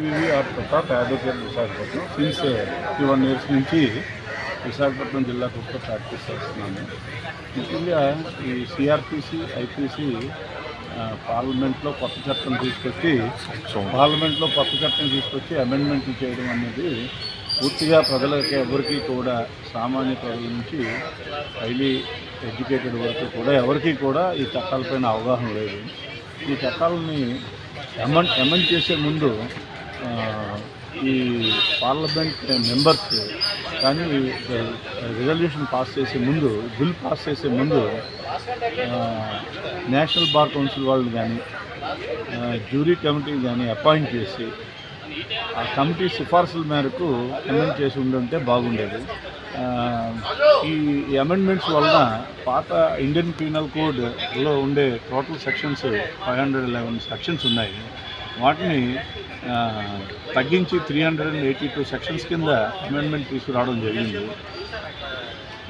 VVR Pratap advocate Visakhapatnam. Since one years నుంచి విశాఖపట్నం జిల్లా కుక్క ప్రాక్టీస్ చేస్తున్నాను. ముఖ్యంగా ఈ సిఆర్పిసి ఐపీసీ పార్లమెంట్లో కొత్త చట్టం తీసుకొచ్చి పార్లమెంట్లో కొత్త చట్టం తీసుకొచ్చి అమెండ్మెంట్లు చేయడం అనేది పూర్తిగా ప్రజలకి ఎవరికి కూడా సామాన్య ప్రజల నుంచి హైలీ ఎడ్యుకేటెడ్ వరకు కూడా ఎవరికి కూడా ఈ చట్టాలపైన అవగాహన లేదు. ఈ చట్టాలని ఎమన్ ఎమన్ చేసే ముందు ఈ పార్లమెంట్ మెంబర్స్ కానీ రిజల్యూషన్ పాస్ చేసే ముందు బిల్ పాస్ చేసే ముందు నేషనల్ బార్ కౌన్సిల్ వాళ్ళు కానీ జ్యూరీ కమిటీ కానీ అపాయింట్ చేసి ఆ కమిటీ సిఫార్సుల మేరకు అమెండ్ చేసి ఉండుంటే బాగుండేది. ఈ అమెండ్మెంట్స్ వలన పాత ఇండియన్ పీనల్ కోడ్లో ఉండే total sections five hundred eleven sections ఉన్నాయి. వాటిని తగ్గించి three hundred and eighty two sections కింద అమెండ్మెంట్ తీసుకురావడం జరిగింది.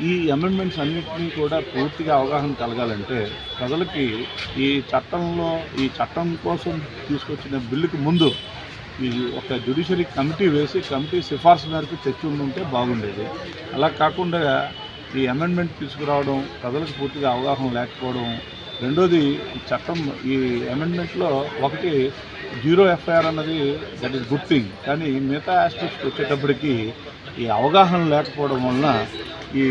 ఈ అమెండ్మెంట్స్ అన్నింటినీ కూడా పూర్తిగా అవగాహన కలగాలంటే ప్రజలకి ఈ చట్టంలో ఈ చట్టం కోసం తీసుకొచ్చిన బిల్లుకి ముందు ఈ ఒక జ్యుడిషియరీ కమిటీ వేసి కమిటీ సిఫార్సు మేరకు తెచ్చి ఉంటే బాగుండేది. అలా కాకుండా ఈ అమెండ్మెంట్ తీసుకురావడం ప్రజలకు పూర్తిగా అవగాహన లేకపోవడం రెండోది చట్టం ఈ అమెండ్మెంట్లో ఒకటి జీరో ఎఫ్ఐఆర్ అన్నది దట్ ఈస్ గుడ్ థింగ్ కానీ మిగతా ఆస్పెక్ట్స్కి వచ్చేటప్పటికి ఈ అవగాహన లేకపోవడం వలన ఈ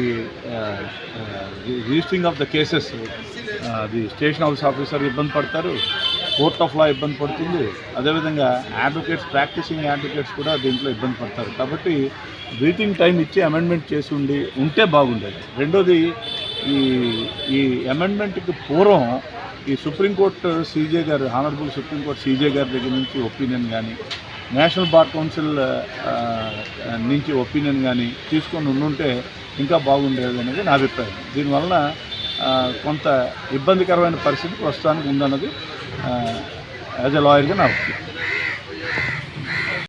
registering of the cases the station house officer ఇబ్బంది పడతారు కోర్ట్ ఆఫ్ లా ఇబ్బంది పడుతుంది. అదేవిధంగా అడ్వకేట్స్ ప్రాక్టీసింగ్ అడ్వకేట్స్ కూడా దీంట్లో ఇబ్బంది పడతారు. కాబట్టి బ్రీతింగ్ టైం ఇచ్చి అమెండ్మెంట్ చేసి ఉండి ఉంటే బాగుండేది. రెండోది ఈ ఈ అమెండ్మెంట్కి పూర్వం ఈ supreme court CJ garu honourable supreme court CJ గారి దగ్గర నుంచి ఒపీనియన్ కానీ నేషనల్ బార్ కౌన్సిల్ నుంచి ఒపీనియన్ కానీ తీసుకొని ఉండుంటే ఇంకా బాగుండేది అనేది నా అభిప్రాయం. దీనివలన కొంత ఇబ్బందికరమైన పరిస్థితి ప్రస్తుతానికి ఉందన్నది యాజ్ ఎ లాయర్గా నా అభిప్రాయం.